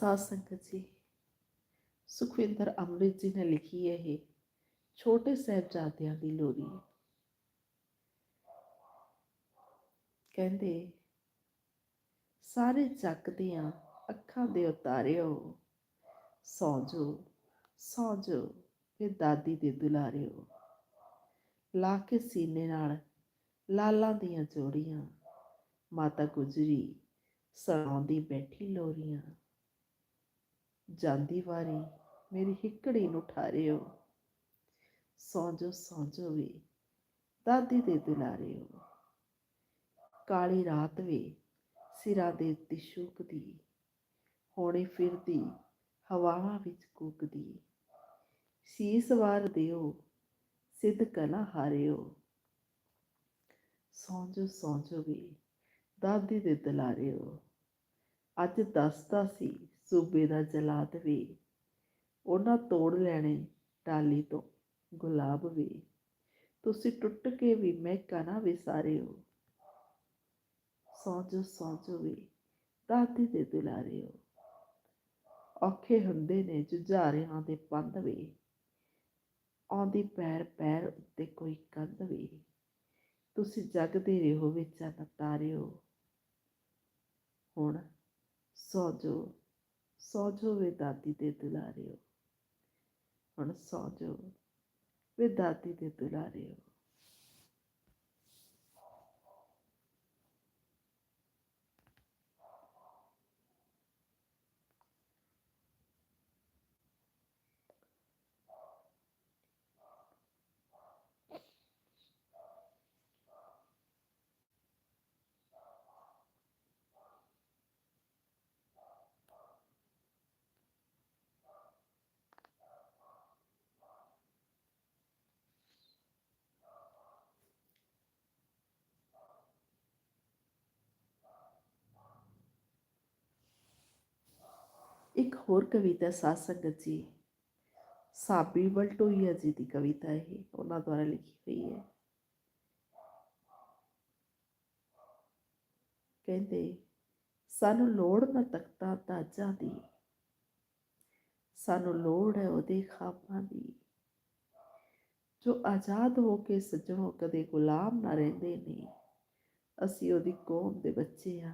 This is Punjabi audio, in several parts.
ਸਾਧ ਸੰਗਤ ਜੀ। ਸੁਖਵਿੰਦਰ ਅੰਮ੍ਰਿਤ ਜੀ ਨੇ ਲਿਖੀ ਹੈ ਇਹ ਛੋਟੇ ਸਾਹਿਬਜ਼ਾਦਿਆਂ ਦੀ ਲੋਰੀ। ਕਹਿੰਦੇ, ਸਾਰੇ ਜੱਗ ਦੀਆਂ ਅੱਖਾਂ ਦੇ ਉਤਾਰਿਓ ਸੌ ਜੋ ਸੌ ਜੋ ਤੇ ਦਾਦੀ ਦੇ ਦੁਲਾਰਿਓ ਲਾ ਕੇ ਸੀਨੇ ਨਾਲ ਲਾਲਾਂ ਦੀਆਂ ਜੋੜੀਆਂ, ਮਾਤਾ ਗੁਜਰੀ ਸੁਣਾਉਂਦੀ ਬੈਠੀ ਲੋਰੀਆਂ। ਜਾਂਦੀ ਵਾਰੀ ਮੇਰੀ ਹਿੱਕੜੀ ਨੂੰ ਠਾਰਿਓ। ਸੌਂ ਜੋ ਸੌਂ ਵੀ ਦਾਦੀ ਦੇ ਦੁਲਾਰਿਓ ਕਾਲੀ ਰਾਤ ਵੇ ਸਿਰਾਂ ਦੇ ਉੱਤੇ ਸ਼ੂਕਦੀ ਹੋਣੇ ਫਿਰਦੀ ਹਵਾਵਾਂ ਵਿੱਚ ਕੂਕਦੀ। ਸੀਸ ਵਾਰ ਦਿਓ, ਸਿੱਧ ਕਲਾ ਹਾਰਿਓ। ਸੌਂਜੋ ਜੋ ਸੌਂ ਵੀ ਦਾਦੀ ਦੇ ਦਲਾਰਿਓ ਅੱਜ ਦੱਸਦਾ ਸੀ ਸੂਬੇ ਦਾ ਜਲਾਦ ਵੀ। ਉਹਨਾਂ ਤੋੜ ਲੈਣੇ ਟਾਲੀ ਤੋਂ ਗੁਲਾਬ ਵੀ। ਤੁਸੀਂ ਟੁੱਟ ਕੇ ਵੀ ਮਹਿਕਾ ਨਾ ਵਿਸਾਰਿਓ। ਸੌਂ ਜੋ ਸੌਂ ਵੀ ਦਾਦੀ ਦੇ ਦੁਲਾਰਿਓ। ਔਖੇ ਹੁੰਦੇ ਨੇ ਜੁਝਾਰਿਆਂ ਦੇ ਪੰਧ ਵੀ। ਆਉਂਦੀ ਪੈਰ ਪੈਰ ਉੱਤੇ ਕੋਈ ਕੰਧ ਵੀ। ਤੁਸੀਂ ਜਗਦੇ ਰਹੋ ਵਿੱਚ ਨਾ ਤਾਰਿਓ ਹੁਣ ਸੌ ਸੌ ਜੋ ਵੇ ਦਾਦੀ ਦੇ ਦੁਲਾਰਿਓ ਹੁਣ ਸੌ ਜੋ ਵੇ ਦਾਦੀ ਦੇ ਦੁਲਾਰਿਓ ਇੱਕ ਹੋਰ ਕਵਿਤਾ ਸਾਧ ਸੰਗਤ ਜੀ, ਸਾਬੀ ਬਲਟੋਈਆ ਜੀ ਦੀ ਕਵਿਤਾ ਇਹ, ਉਹਨਾਂ ਦੁਆਰਾ ਲਿਖੀ ਹੋਈ ਹੈ। ਕਹਿੰਦੇ, ਸਾਨੂੰ ਲੋੜ ਨਾ ਤਖਤਾ ਤਾਜਾਂ ਦੀ, ਸਾਨੂੰ ਲੋੜ ਹੈ ਉਹਦੇ ਖਾਬਾਂ ਦੀ। ਜੋ ਆਜ਼ਾਦ ਹੋ ਕੇ ਸੱਜਣੋਂ ਕਦੇ ਗੁਲਾਮ ਨਾ ਰਹਿੰਦੇ ਨੇ, ਅਸੀਂ ਉਹਦੀ ਕੌਮ ਦੇ ਬੱਚੇ ਆ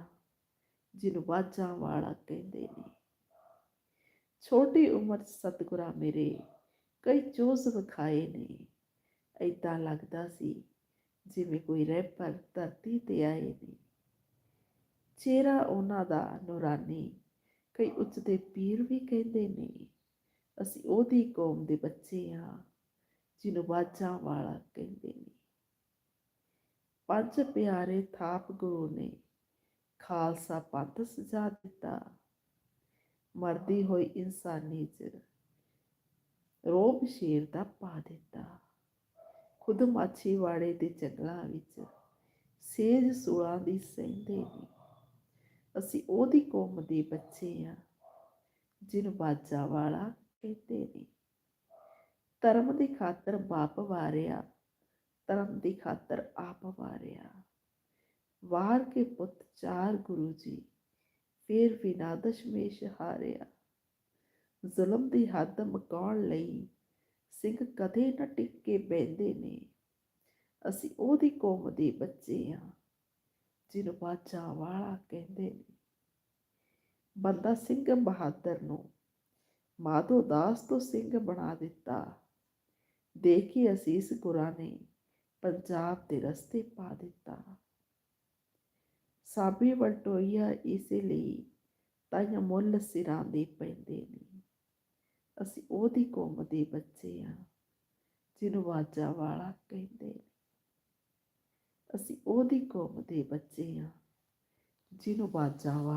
ਜਿਹਨੂੰ ਬਾਜਾਂ ਵਾਲਾ ਕਹਿੰਦੇ ਨੇ। ਛੋਟੀ ਉਮਰ 'ਚ ਸਤਿਗੁਰਾਂ ਮੇਰੇ ਕਈ ਚੋਜ਼ ਵਿਖਾਏ ਨੇ। ਐਦਾਂ ਲੱਗਦਾ ਸੀ ਜਿਵੇਂ ਕੋਈ ਰਹਿਪਰ ਧਰਤੀ ਤੇ ਆਏ ਨੇ। ਚਿਹਰਾ ਉਹਨਾਂ ਦਾ ਨੂਰਾਨੀ, ਕਈ ਉੱਚਦੇ ਪੀਰ ਵੀ ਕਹਿੰਦੇ ਨੇ। ਅਸੀਂ ਉਹਦੀ ਕੌਮ ਦੇ ਬੱਚੇ ਹਾਂ, ਜਿਹਨੂੰ ਬਾਜਾਂ ਵਾਲਾ ਕਹਿੰਦੇ ਨੇ। ਪੰਜ ਪਿਆਰੇ ਥਾਪ ਗੁਰੂ ਨੇ ਖਾਲਸਾ ਪੰਥ ਸਜਾ ਦਿੱਤਾ। ਮਰਦੀ ਹੋਈ ਇਨਸਾਨੀ ਚ ਰੋਬ ਸ਼ੇਰ ਦਾ ਪਾ ਦਿੱਤਾ। ਖੁਦ ਮਾਛੀ ਦੇ ਜੰਗਲਾਂ ਵਿੱਚ, ਸੇਜ ਸੂਲਾਂ ਦੀ ਸਹਿੰਦੇ ਨੇ ਅਸੀਂ ਉਹਦੀ ਕੌਮ ਦੇ ਬੱਚੇ ਆ ਜਿਹਨੂੰ ਬਾਜਾ ਵਾਲਾ ਕਹਿੰਦੇ ਨੇ। ਧਰਮ ਦੀ ਖਾਤਰ ਬਾਪ ਵਾਰਿਆ, ਧਰਮ ਦੀ ਖਾਤਰ ਆਪ ਵਾਰਿਆ। ਵਾਰ ਕੇ ਪੁੱਤ ਚਾਰ ਗੁਰੂ ਜੀ ਫਿਰ ਵੀ ਨਾ ਦਸ਼ਮੇਸ਼ ਹਾਰਿਆ। ਜ਼ੁਲਮ ਦੀ ਹੱਦ ਮਕਾਉਣ ਲਈ ਸਿੰਘ ਕਦੇ ਨਾ ਟਿੱਕੇ ਬੈੰਦੇ ਨੇ। ਅਸੀਂ ਉਹਦੀ ਕੌਮ ਦੇ ਬੱਚੇ ਆ ਜਿਹਨੂੰ ਬਾਚਾ ਵਾਲਾ ਕਹਿੰਦੇ ਨੇ। ਬੰਦਾ ਸਿੰਘ ਬਹਾਦਰ ਨੂੰ ਮਾਧੋ ਦਾਸ ਤੋਂ ਸਿੰਘ ਬਣਾ ਦਿੱਤਾ। ਦੇ ਦੇਖੀ ਅਸੀਸ ਗੁਰਾਂ ਨੇ ਪੰਜਾਬ ਦੇ ਰਸਤੇ ਪਾ ਦਿੱਤਾ। ਸਾਬੀ ਵਲਟੋਈਆ ਇਸੇ ਲਈ ਤਾਈਆਂ ਮੁੱਲ ਸਿਰਾਂ ਦੇ ਪੈਂਦੇ ਨੇ। ਅਸੀਂ ਉਹਦੀ ਕੌਮ ਦੇ ਬੱਚੇ ਆ, ਜਿਹਨੂੰ ਵਾਜਾ ਵਾਲਾ ਕਹਿੰਦੇ ਨੇ। ਅਸੀਂ ਉਹਦੀ ਕੌਮ ਦੇ ਬੱਚੇ ਆ, ਜਿਹਨੂੰ ਬਾਜਾ ਵਾਲਾ